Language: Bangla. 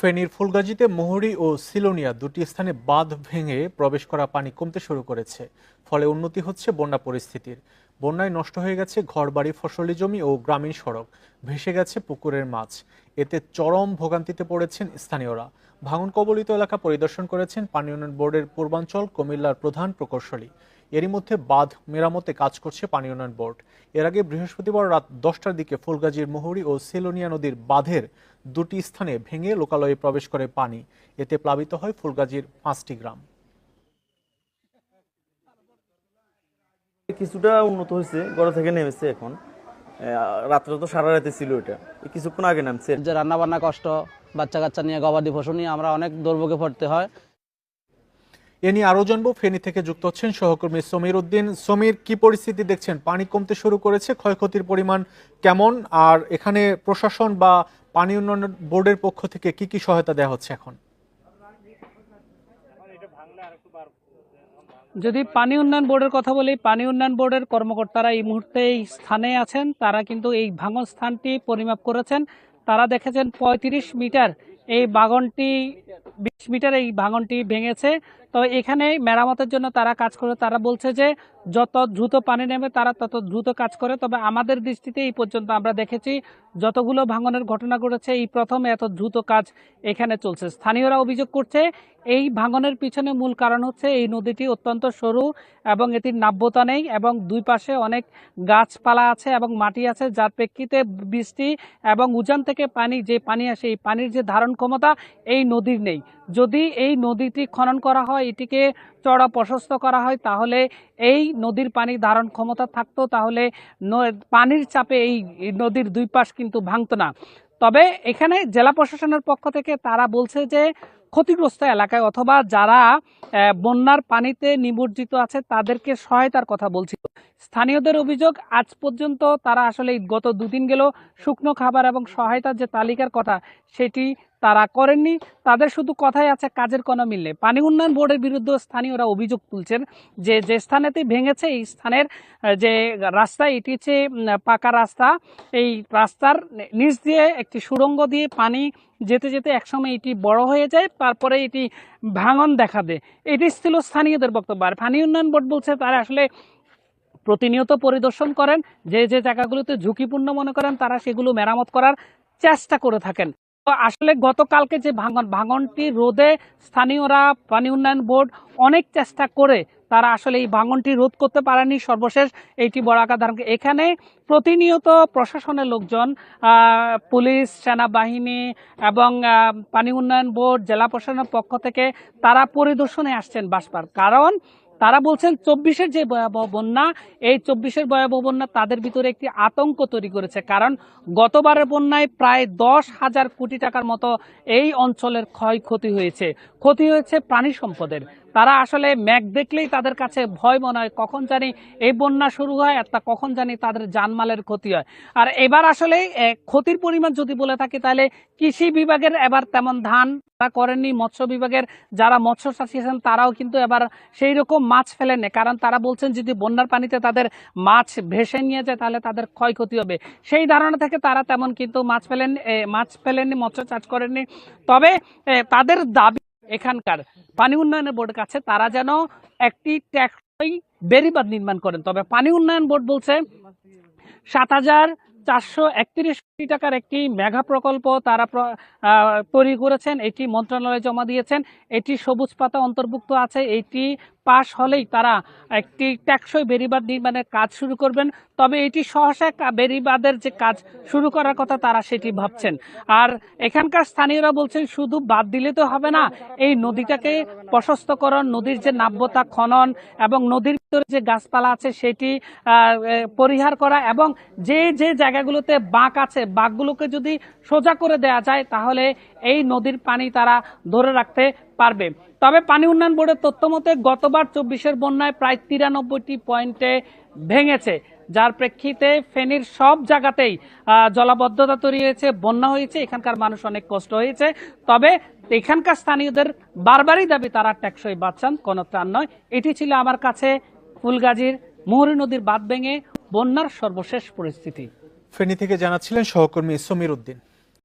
ফেনীর ফুলগাজীতে মোহরী ও সিলোনিয়া দুটি স্থানে বাঁধ ভেঙে প্রবেশ করা পানি কমতে শুরু করেছে। ফলে উন্নতি হচ্ছে বন্যা পরিস্থিতির। বন্যায় নষ্ট হয়ে গেছে ঘরবাড়ি, ফসলি জমি ও গ্রামীণ সড়ক। ভেসে গেছে পুকুরের মাছ। এতে চরম ভোগান্তিতে পড়েছেন স্থানীয়রা। ভাঙন কবলিত এলাকা পরিদর্শন করেছেন পানি উন্নয়ন বোর্ডের পূর্বাঞ্চল কুমিল্লার প্রধান প্রকৌশলী। এরই মধ্যে বাঁধ মেরামতে কাজ করছে পানি উন্নয়ন বোর্ড। এর আগে বৃহস্পতিবার রাত দশটার দিকে ফুলগাজীর মোহরী ও সেলোনিয়া নদীর বাঁধের দুটি স্থানে ভেঙে লোকালয়ে প্রবেশ করে পানি। এতে প্লাবিত হয় ফুলগাজীর পাঁচটি গ্রাম। কিছুটা উন্নত হয়েছে গড় থেকে নেমেছে এখন। আহ, রাত্রে তো সারা রাতে ছিল এটা। কিছুক্ষণ আগে নামছে। যে রান্না বান্না কষ্ট বাচ্চা কাচ্চা নিয়ে গবাদি পশু নিয়ে আমরা অনেক দুর্ভোগে পড়তে হয়। এ নিয়ে আরও জানব। ফেনী থেকে যুক্ত হচ্ছেন সহকর্মী সমীর উদ্দিন। সমীর, কি পরিস্থিতি দেখছেন? পানি কমতে শুরু করেছে, ক্ষয়ক্ষতির পরিমাণ কেমন? আর এখানে প্রশাসন বা পানি উন্নয়ন বোর্ডের পক্ষ থেকে কি কি সহায়তা দেওয়া হচ্ছে এখন? যদি পানি উন্নয়ন বোর্ডের কথা বলি, পানি উন্নয়ন বোর্ডের কর্মকর্তারা এই মুহূর্তে এই স্থানে আছেন। তারা কিন্তু এই ভাঙন স্থানটি পরিমাপ করেছেন। তারা দেখেছেন ৩৫ মিটার এই বাগনটি, বিশ মিটার এই ভাঙনটি ভেঙেছে। তো এখানে মেরামতের জন্য তারা কাজ করে, তারা বলছে যে যত দ্রুত পানি নেমে তারা তত দ্রুত কাজ করে। তবে আমাদের দৃষ্টিতে এই পর্যন্ত আমরা দেখেছি যতগুলো ভাঙনের ঘটনা ঘটেছে, এই প্রথম এত দ্রুত কাজ এখানে চলছে। স্থানীয়রা অভিযোগ করছে এই ভাঙনের পিছনে মূল কারণ হচ্ছে এই নদীটি অত্যন্ত সরু এবং এটির নাব্যতা নেই এবং দুই পাশে অনেক গাছপালা আছে এবং মাটি আছে, যার প্রেক্ষিতে বৃষ্টি এবং উজান থেকে পানি, যে পানি আসে, এই পানির যে ধারণ ক্ষমতা এই নদীর নেই। যদি এই নদীটি খনন করা হয় এটিকে চড়া প্রশস্ত করা হয়, তাহলে এই নদীর পানি ধারণ ক্ষমতা থাকতো, তাহলে পানির চাপে এই এই নদীর দুই পাশ কিন্তু ভাঙতো না। তবে এখানে জেলা প্রশাসনের পক্ষ থেকে তারা বলছে যে, ক্ষতিগ্রস্ত এলাকায় অথবা যারা বন্যার পানিতে নিমজ্জিত আছে, তাদেরকে সহায়তার কথা বলছিল স্থানীয়দের অভিযোগ, আজ পর্যন্ত তারা আসলে গত দুদিন গেল শুকনো খাবার এবং সহায়তার যে তালিকার কথা, সেটি তারা করেননি। তাদের শুধু কথাই আছে, কাজের কোনো মিল নেই। পানি উন্নয়ন বোর্ডের বিরুদ্ধে স্থানীয়রা অভিযোগ তুলছেন যে যে স্থানেতে ভেঙেছে, এই স্থানের যে রাস্তা এটি হচ্ছে পাকা রাস্তা, এই রাস্তার নিচ দিয়ে একটি সুড়ঙ্গ দিয়ে পানি যেতে যেতে একসময় এটি বড় হয়ে যায়, তারপরে এটি ভাঙন দেখা দেয়। এটি ছিল স্থানীয়দের বক্তব্য। আর পানি উন্নয়ন বোর্ড বলছে, তারা আসলে প্রতিনিয়ত পরিদর্শন করেন। যে যে জায়গাগুলোতে ঝুঁকিপূর্ণ মনে করেন, তারা সেগুলো মেরামত করার চেষ্টা করে থাকেন। আসলে গতকালকে যে ভাঙন, ভাঙনটি রোধে স্থানীয়রা পানি উন্নয়ন বোর্ড অনেক চেষ্টা করে তারা আসলে এই ভাঙনটি রোধ করতে পারেনি সর্বশেষ এইটি বড় ধারণ এখানে প্রতিনিয়ত প্রশাসনের লোকজন পুলিশ, সেনাবাহিনী এবং পানি উন্নয়ন বোর্ড, জেলা প্রশাসনের পক্ষ থেকে তারা পরিদর্শনে আসছেন বাসবার কারণ তারা বলছেন চব্বিশের যে ভয়াবহ বন্যা, এই চব্বিশের ভয়াবহ বন্যা তাদের ভিতরে একটি আতঙ্ক তৈরি করেছে। কারণ গতবারের বন্যায় প্রায় দশ হাজার কোটি টাকার মতো এই অঞ্চলের ক্ষয়ক্ষতি হয়েছে। ক্ষতি হয়েছে প্রাণী সম্পদের। তারা আসলে ম্যাগ দেখলেই তাদের কাছে ভয় মনে হয়, কখন জানি এই বন্যা শুরু হয় আর তা কখন জানি তাদের জানমালের ক্ষতি হয়। আর এবার আসলে ক্ষতির পরিমাণ যদি বলে থাকি তাহলে কৃষি বিভাগের এবার তেমন ধান করেননি, মৎস্য বিভাগের যারা মৎস্য চাষী আছেন তারাও কিন্তু এবার সেই রকম মাছ ফেলেননি। কারণ তারা বলছেন যদি বন্যার পানিতে তাদের মাছ ভেসে নিয়ে যায় তাহলে তাদের ক্ষয়ক্ষতি হবে। সেই ধারণা থেকে তারা তেমন কিন্তু মাছ ফেলেন মাছ ফেলেননি, মৎস্য চাষ করেননি। তবে তাদের দাবি এখানকার পানি উন্নয়নের বোর্ডের কাছে তারা যেন একটি ট্যাক্সই বেরিবাদ নির্মাণ করেন। তবে পানি উন্নয়ন বোর্ড বলছে, সাত হাজার চারশো একত্রিশ কোটি টাকার একটি মেঘা প্রকল্প তারা তৈরি করেছেন। এটি মন্ত্রণালয়ে জমা দিয়েছেন। এটি সবুজ পাতা অন্তর্ভুক্ত আছে। এটি পাশ হলেই তারা একটি ট্যাক্সই বেড়িবাঁধ নির্মাণের কাজ শুরু করবেন। তবে এটি সহসা বেরিবাদের যে কাজ শুরু করার কথা তারা সেটি ভাবছেন। আর এখানকার স্থানীয়রা বলছেন, শুধু বাদ দিলে তো হবে না, এই নদীটাকে প্রশস্তকরণ, নদীর যে নাব্যতা, খনন এবং নদীর যে গাছপালা আছে সেটি পরিহার করা এবং যে যে জায়গাগুলোতে বাঁক আছে, বাঁকগুলোকে যদি সোজা করে দেয়া যায়, তাহলে এই নদীর পানি তারা ধরে রাখতে পারবে। তবে পানি উন্নয়ন বোর্ডের তথ্য মতে, গতবার চব্বিশের বন্যায় প্রায় তিরানব্বইটি পয়েন্টে ভেঙেছে। যার প্রেক্ষিতে ফেনীর সব জায়গাতেই জলাবদ্ধতা তৈরি হয়েছে, বন্যা হয়েছে, এখানকার মানুষ অনেক কষ্ট হয়েছে। তবে এখানকার স্থানীয়দের বারবারই দাবি, তারা ট্যাক্সই বাঁচান, কোনো ত্রাণ নয়। এটি ছিল আমার কাছে ফুলগাজীর মুহুরী নদীর বাঁধ ভেঙে বন্যার সর্বশেষ পরিস্থিতি। ফেনী থেকে জানাচ্ছিলেন সহকর্মী সমীর উদ্দিন।